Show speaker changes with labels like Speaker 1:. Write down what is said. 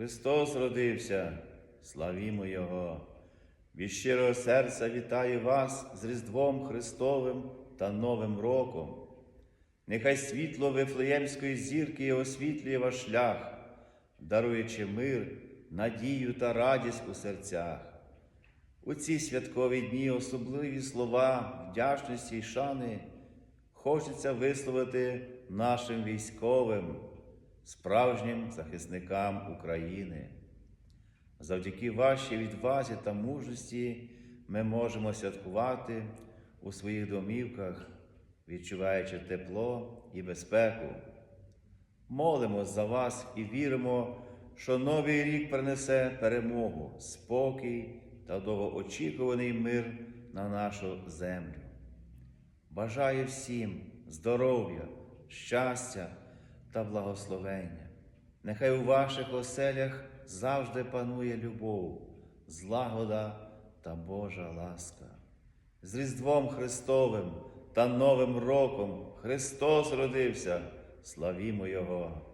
Speaker 1: Христос родився, славімо Його. Від щирого серця вітаю вас з Різдвом Христовим та Новим роком. Нехай світло Вифлеємської зірки освітлює ваш шлях, даруючи мир, надію та радість у серцях. У ці святкові дні особливі слова вдячності й шани хочеться висловити нашим військовим, справжнім захисникам України. Завдяки вашій відвазі та мужності ми можемо святкувати у своїх домівках, відчуваючи тепло і безпеку. Молимось за вас і віримо, що новий рік принесе перемогу, спокій та довгоочікуваний мир на нашу землю. Бажаю всім здоров'я, щастя та благословення. Нехай у ваших оселях завжди панує любов, злагода та Божа ласка. З Різдвом Христовим та Новим роком Христос родився, славімо Його!